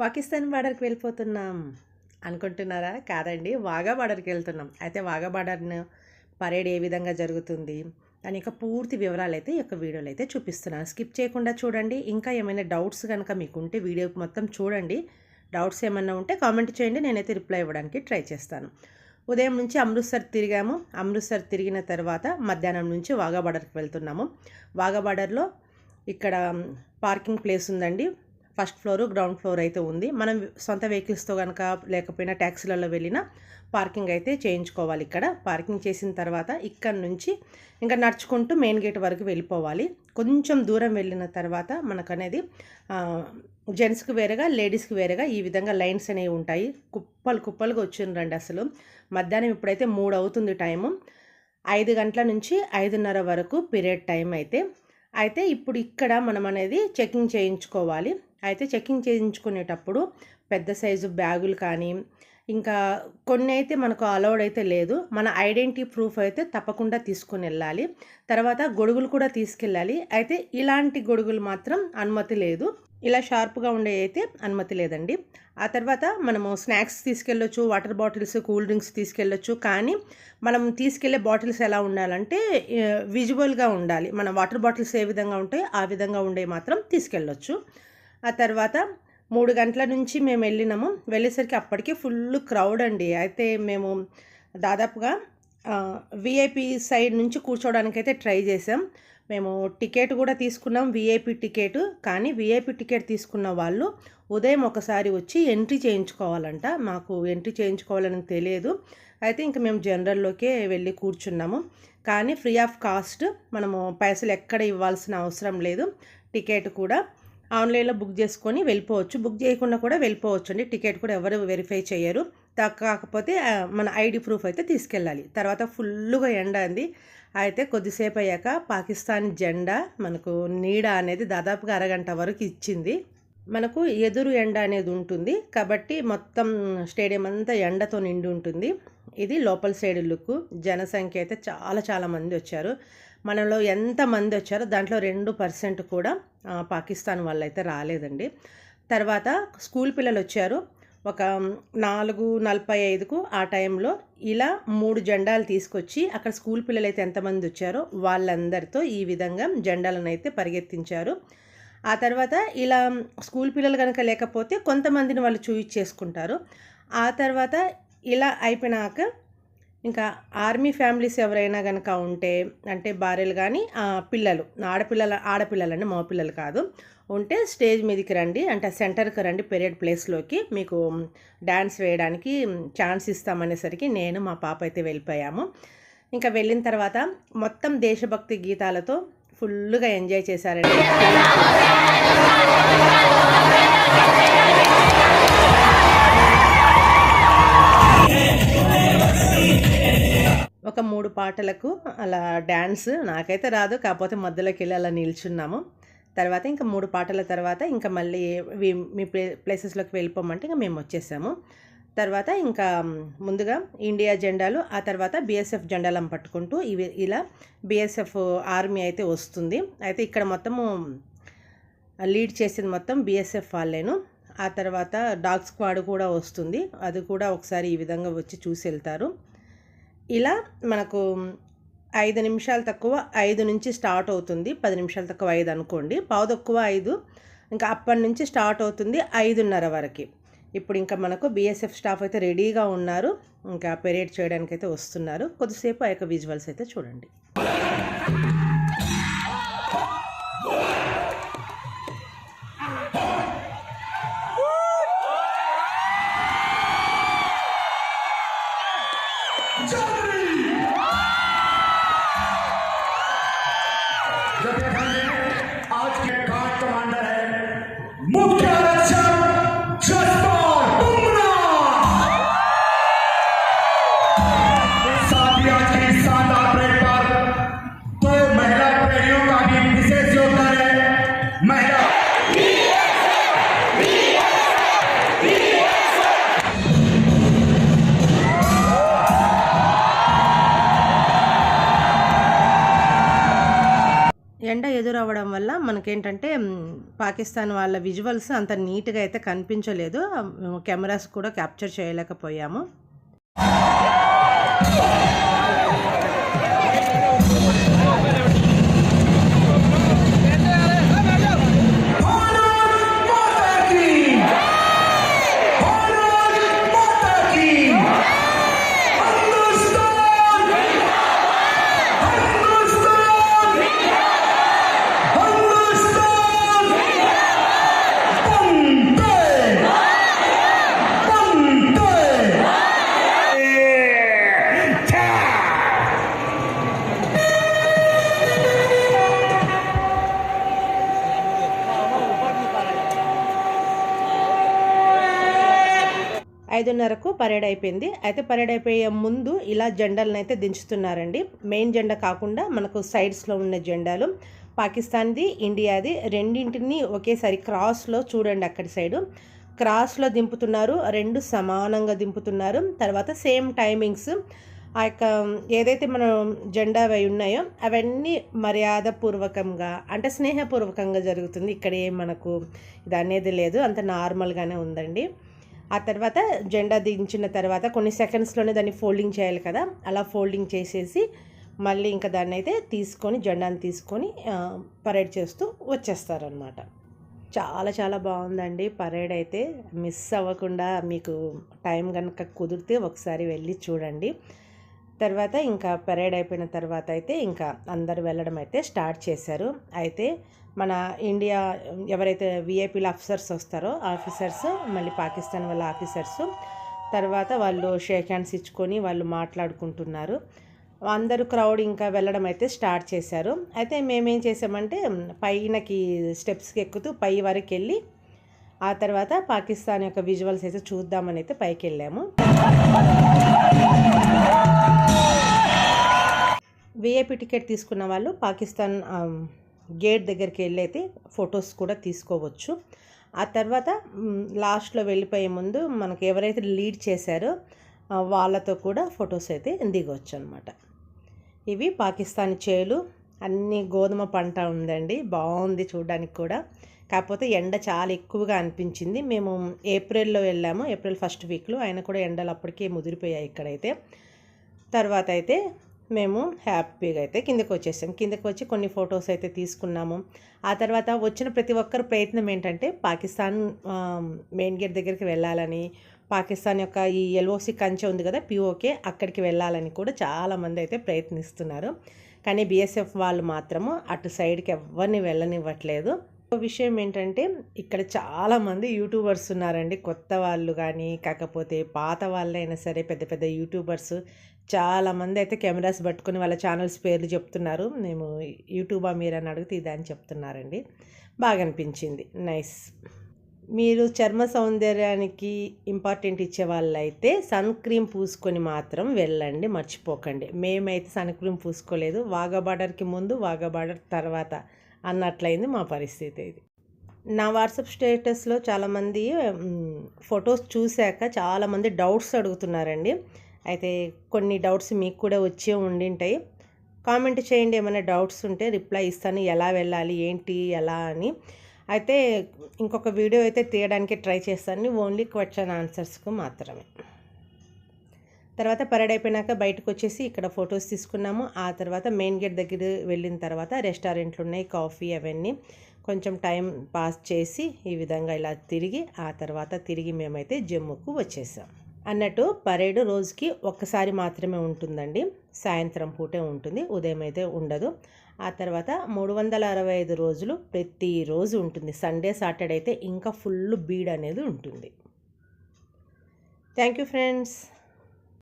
పాకిస్తాన్ బార్డర్కి వెళ్ళిపోతున్నాం. అనుకుంటున్నారా? కాదండి. వాఘా బార్డర్కి వెళ్తున్నాం. అయితే వాగా బార్డర్ను పరేడ్ ఏ విధంగా జరుగుతుంది? దాని యొక్క పూర్తి వివరాలు అయితే ఈ యొక్క వీడియోలో అయితే చూపిస్తున్నాను. స్కిప్ చేయకుండా చూడండి. ఇంకా ఏమైనా డౌట్స్ కనుక మీకు ఉంటే వీడియో మొత్తం చూడండి. డౌట్స్ ఏమైనా ఉంటే కామెంట్ చేయండి. నేనైతే రిప్లై ఇవ్వడానికి ట్రై చేస్తాను. ఉదయం నుంచి అమృత్సర్ తిరిగాము. అమృత్సర్ తిరిగిన తర్వాత మధ్యాహ్నం నుంచి వాఘా బార్డర్కి వెళ్తున్నాము. వాఘా బార్డర్లో ఇక్కడ పార్కింగ్ ప్లేస్ ఉందండి. ఫస్ట్ ఫ్లోర్ గ్రౌండ్ ఫ్లోర్ అయితే ఉంది. మనం సొంత వెహికల్స్తో కనుక లేకపోయినా ట్యాక్సీలలో వెళ్ళినా పార్కింగ్ అయితే చేయించుకోవాలి ఇక్కడ. పార్కింగ్ చేసిన తర్వాత ఇక్కడ నుంచి ఇంకా నడుచుకుంటూ మెయిన్ గేట్ వరకు వెళ్ళిపోవాలి. కొంచెం దూరం వెళ్ళిన తర్వాత మనకు అనేది జెంట్స్కి వేరేగా లేడీస్కి వేరేగా ఈ విధంగా లైన్స్ అనేవి ఉంటాయి. కుప్పలు కుప్పలుగా వచ్చిండ్రండి అసలు. మధ్యాహ్నం ఇప్పుడైతే మూడు అవుతుంది టైము. ఐదు గంటల నుంచి ఐదున్నర వరకు పీరియడ్ టైం అయితే. అయితే ఇప్పుడు ఇక్కడ మనం అనేది చెకింగ్ చేయించుకోవాలి. అయితే చెకింగ్ చేయించుకునేటప్పుడు పెద్ద సైజు బ్యాగులు కానీ ఇంకా కొన్ని అయితే మనకు అలౌడ్ అయితే లేదు. మన ఐడెంటిటీ ప్రూఫ్ అయితే తప్పకుండా తీసుకుని వెళ్ళాలి. తర్వాత గొడుగులు కూడా తీసుకెళ్ళాలి. అయితే ఇలాంటి గొడుగులు మాత్రం అనుమతి లేదు. ఇలా షార్ప్గా ఉండే అయితే అనుమతి లేదండి. ఆ తర్వాత మనము స్నాక్స్ తీసుకెళ్ళొచ్చు వాటర్ బాటిల్స్ కూల్ డ్రింక్స్ తీసుకెళ్ళొచ్చు. కానీ మనం తీసుకెళ్ళే బాటిల్స్ ఎలా ఉండాలంటే విజువల్గా ఉండాలి. మన వాటర్ బాటిల్స్ ఏ విధంగా ఉంటాయో ఆ విధంగా ఉండే మాత్రం తీసుకెళ్ళొచ్చు. ఆ తర్వాత మూడు గంటల నుంచి మేము వెళ్ళినాము. వెళ్ళేసరికి అప్పటికే ఫుల్ క్రౌడ్ అండి. అయితే మేము దాదాపుగా విఐపి సైడ్ నుంచి కూర్చోవడానికి అయితే ట్రై చేసాం మేము టికెట్ కూడా తీసుకున్నాం విఐపి టికెట్. కానీ విఐపి టికెట్ తీసుకున్న వాళ్ళు ఉదయం ఒకసారి వచ్చి ఎంట్రీ చేయించుకోవాలంట. మాకు ఎంట్రీ చేయించుకోవాలని తెలియదు. అయితే ఇంకా మేము జనరల్లోకే వెళ్ళి కూర్చున్నాము. కానీ ఫ్రీ ఆఫ్ కాస్ట్ మనము పైసలు ఎక్కడ ఇవ్వాల్సిన అవసరం లేదు. టికెట్ కూడా ఆన్లైన్లో బుక్ చేసుకొని వెళ్ళిపోవచ్చు. బుక్ చేయకుండా కూడా వెళ్ళిపోవచ్చు అండి టికెట్ కూడా ఎవరు వెరిఫై చేయరు. కాకపోతే మన ఐడి ప్రూఫ్ అయితే తీసుకెళ్ళాలి. తర్వాత ఫుల్గా ఎండ అంది. అయితే కొద్దిసేపు అయ్యాక పాకిస్తాన్ జెండా మనకు నీడ అనేది దాదాపుగా అరగంట వరకు ఇచ్చింది. మనకు ఎదురు ఎండ అనేది ఉంటుంది. కాబట్టి మొత్తం స్టేడియం అంతా ఎండతో నిండి ఉంటుంది. ఇది లోపల సైడ్ లుక్. జనసంఖ్య అయితే చాలా చాలా మంది వచ్చారు. మనలో ఎంతమంది వచ్చారో దాంట్లో రెండు పర్సెంట్ కూడా పాకిస్తాన్ వాళ్ళు అయితే రాలేదండి. తర్వాత స్కూల్ పిల్లలు వచ్చారు. ఒక నాలుగు నలభై ఐదుకు ఆ టైంలో ఇలా మూడు జెండాలు తీసుకొచ్చి అక్కడ స్కూల్ పిల్లలు అయితే ఎంతమంది వచ్చారో వాళ్ళందరితో ఈ విధంగా జెండాలను అయితే పరిగెత్తించారు. ఆ తర్వాత ఇలా స్కూల్ పిల్లలు కనుక లేకపోతే కొంతమందిని వాళ్ళు చూయిచ్చేసుకుంటారు ఆ తర్వాత ఇలా అయిపోయినాక ఇంకా ఆర్మీ ఫ్యామిలీస్ ఎవరైనా కనుక ఉంటే అంటే భార్యలు కానీ పిల్లలు ఆడపిల్లల ఆడపిల్లలండి మా పిల్లలు కాదు ఉంటే స్టేజ్ మీదకి రండి అంటే సెంటర్కి రండి పెరియడ్ ప్లేస్లోకి. మీకు డ్యాన్స్ వేయడానికి ఛాన్స్ ఇస్తామనేసరికి నేను మా పాప అయితే వెళ్ళిపోయాము. ఇంకా వెళ్ళిన తర్వాత మొత్తం దేశభక్తి గీతాలతో ఫుల్గా ఎంజాయ్ చేశారండి. ఒక మూడు పాటలకు అలా డ్యాన్స్ నాకైతే రాదు. కాకపోతే మధ్యలోకి వెళ్ళి అలా నిల్చున్నాము. తర్వాత ఇంకా మూడు పాటల తర్వాత ఇంకా మళ్ళీ మీ ప్లే ప్లేసెస్లోకి వెళ్ళిపోమంటే ఇంకా మేము వచ్చేసాము. తర్వాత ఇంకా ముందుగా ఇండియా జెండాలు ఆ తర్వాత బీఎస్ఎఫ్ జెండాలను పట్టుకుంటూ ఇవి ఇలా బీఎస్ఎఫ్ ఆర్మీ అయితే వస్తుంది. అయితే ఇక్కడ మొత్తము లీడ్ చేసేది మొత్తం బీఎస్ఎఫ్ వాళ్ళేను. ఆ తర్వాత డాగ్ స్క్వాడ్ కూడా వస్తుంది. అది కూడా ఒకసారి ఈ విధంగా వచ్చి చూసి వెళ్తారు. ఇలా మనకు ఐదు నిమిషాలు తక్కువ ఐదు నుంచి స్టార్ట్ అవుతుంది. పది నిమిషాలు తక్కువ ఐదు అనుకోండి. పావు తక్కువ ఐదు ఇంకా అప్పటి నుంచి స్టార్ట్ అవుతుంది ఐదున్నర వరకు. ఇప్పుడు ఇంకా మనకు బీఎస్ఎఫ్ స్టాఫ్ అయితే రెడీగా ఉన్నారు. ఇంకా పెరేడ్ చేయడానికి అయితే వస్తున్నారు. కొద్దిసేపు ఆ యొక్క విజువల్స్ అయితే చూడండి. ఎదురవ్వడం వల్ల మనకేంటంటే పాకిస్తాన్ వాళ్ళ విజువల్స్ అంత నీట్గా అయితే కనిపించలేదు. కెమెరాస్ కూడా క్యాప్చర్ చేయలేకపోయాము. ఐదున్నరకు పరేడ్ అయిపోయింది అయితే పరేడ్ అయిపోయే ముందు ఇలా జెండాలను అయితే దించుతున్నారండి. మెయిన్ జెండా కాకుండా మనకు సైడ్స్లో ఉన్న జెండాలు పాకిస్తాన్ది ఇండియాది రెండింటిని ఒకేసారి క్రాస్లో చూడండి అక్కడి సైడు. క్రాస్లో దింపుతున్నారు రెండు సమానంగా దింపుతున్నారు. తర్వాత సేమ్ టైమింగ్స్ ఆ యొక్క ఏదైతే మనం జెండా అవి ఉన్నాయో అవన్నీ మర్యాదపూర్వకంగా అంటే స్నేహపూర్వకంగా జరుగుతుంది. ఇక్కడ ఏం మనకు ఇది అనేది లేదు అంత నార్మల్గానే ఉందండి. ఆ తర్వాత జెండా దించిన తర్వాత కొన్ని సెకండ్స్లోనే దాన్ని ఫోల్డింగ్ చేయాలి కదా. అలా ఫోల్డింగ్ చేసేసి మళ్ళీ ఇంకా దాన్ని అయితే తీసుకొని జెండాని తీసుకొని పరేడ్ చేస్తూ వచ్చేస్తారనమాట చాలా చాలా బాగుందండి. పరేడ్ అయితే మిస్ అవ్వకుండా మీకు టైం కనుక కుదిరితే ఒకసారి వెళ్ళి చూడండి. తర్వాత ఇంకా పరేడ్ అయిపోయిన తర్వాత అయితే ఇంకా అందరు వెళ్ళడం అయితే స్టార్ట్ చేశారు. అయితే మన ఇండియా ఎవరైతే విఐపీల ఆఫీసర్స్ వస్తారో ఆఫీసర్స్ మళ్ళీ పాకిస్తాన్ వాళ్ళ ఆఫీసర్స్ తర్వాత వాళ్ళు షేక్ హ్యాండ్స్ ఇచ్చుకొని వాళ్ళు మాట్లాడుకుంటున్నారు. అందరూ క్రౌడ్ ఇంకా వెళ్ళడం అయితే స్టార్ట్ చేశారు. అయితే మేమేం చేసామంటే పైనకి స్టెప్స్కి ఎక్కుతూ పై వరకు వెళ్ళి ఆ తర్వాత పాకిస్తాన్ యొక్క విజువల్స్ అయితే చూద్దామని అయితే పైకి వెళ్ళాము. విఐపి టికెట్ తీసుకున్న వాళ్ళు పాకిస్తాన్ గేట్ దగ్గరికి వెళ్ళి అయితే ఫొటోస్ కూడా తీసుకోవచ్చు. ఆ తర్వాత లాస్ట్లో వెళ్ళిపోయే ముందు మనకు ఎవరైతే లీడ్ చేశారో వాళ్ళతో కూడా ఫొటోస్ అయితే దిగవచ్చు అనమాట ఇవి పాకిస్తాన్ చేలు అన్ని గోధుమ పంట ఉందండి బాగుంది చూడడానికి కూడా. కాకపోతే ఎండ చాలా ఎక్కువగా అనిపించింది. మేము ఏప్రిల్లో వెళ్ళాము ఏప్రిల్ ఫస్ట్ వీక్లో. ఆయన కూడా ఎండలు అప్పటికే ముదిరిపోయాయి ఇక్కడైతే. తర్వాత అయితే మేము హ్యాపీగా అయితే కిందకు వచ్చేసాం. కిందకు వచ్చి కొన్ని ఫొటోస్ అయితే తీసుకున్నాము. ఆ తర్వాత వచ్చిన ప్రతి ఒక్కరు ప్రయత్నం ఏంటంటే పాకిస్తాన్ మెయిన్ గేట్ దగ్గరికి వెళ్ళాలని పాకిస్తాన్ యొక్క ఈ ఎల్ఓసి కంచె ఉంది కదా పిఓకే అక్కడికి వెళ్ళాలని కూడా చాలామంది అయితే ప్రయత్నిస్తున్నారు. కానీ బీఎస్ఎఫ్ వాళ్ళు మాత్రము అటు సైడ్కి ఎవరిని వెళ్ళనివ్వట్లేదు. విషయం ఏంటంటే ఇక్కడ చాలామంది యూట్యూబర్స్ ఉన్నారండి. కొత్త వాళ్ళు కానీ కాకపోతే పాత వాళ్ళైనా సరే పెద్ద పెద్ద యూట్యూబర్స్ చాలామంది అయితే కెమెరాస్ పట్టుకొని వాళ్ళ ఛానల్స్ పేర్లు చెప్తున్నారు. మేము యూట్యూబా మీరు అని అడిగితే ఇదా అని చెప్తున్నారండి. బాగా అనిపించింది. నైస్. మీరు చర్మ సౌందర్యానికి ఇంపార్టెంట్ ఇచ్చే వాళ్ళైతే సన్ క్రీమ్ పూసుకొని మాత్రం వెళ్ళండి మర్చిపోకండి. మేమైతే సన్ క్రీమ్ పూసుకోలేదు. వాగా బార్డర్కి ముందు వాగా బార్డర్ తర్వాత అన్నట్లయింది మా పరిస్థితి ఇది. నా వాట్సాప్ స్టేటస్లో చాలామంది ఫొటోస్ చూశాక చాలామంది డౌట్స్ అడుగుతున్నారండి. అయితే కొన్ని డౌట్స్ మీకు కూడా వచ్చే ఉండింటాయి. కామెంట్ చేయండి ఏమైనా డౌట్స్ ఉంటే రిప్లై ఇస్తాను. ఎలా వెళ్ళాలి ఏంటి ఎలా అని. అయితే ఇంకొక వీడియో అయితే తీయడానికి ట్రై చేస్తాను. ఓన్లీ క్వశ్చన్ ఆన్సర్స్కు మాత్రమే. తర్వాత పరేడ్ అయిపోయినాక బయటకు వచ్చేసి ఇక్కడ ఫొటోస్ తీసుకున్నాము. ఆ తర్వాత మెయిన్ గేట్ దగ్గర వెళ్ళిన తర్వాత రెస్టారెంట్లు ఉన్నాయి కాఫీ అవన్నీ. కొంచెం టైం పాస్ చేసి ఈ విధంగా ఇలా తిరిగి ఆ తర్వాత తిరిగి మేమైతే జమ్మూకు వచ్చేసాం. అన్నట్టు పరేడు రోజుకి ఒక్కసారి మాత్రమే ఉంటుందండి. సాయంత్రం పూటే ఉంటుంది ఉదయం అయితే ఉండదు. ఆ తర్వాత మూడు వందల అరవై ఐదు రోజులు ప్రతిరోజు ఉంటుంది. సండే సాటర్డే అయితే ఇంకా ఫుల్ బీడ్ అనేది ఉంటుంది. Thank you friends.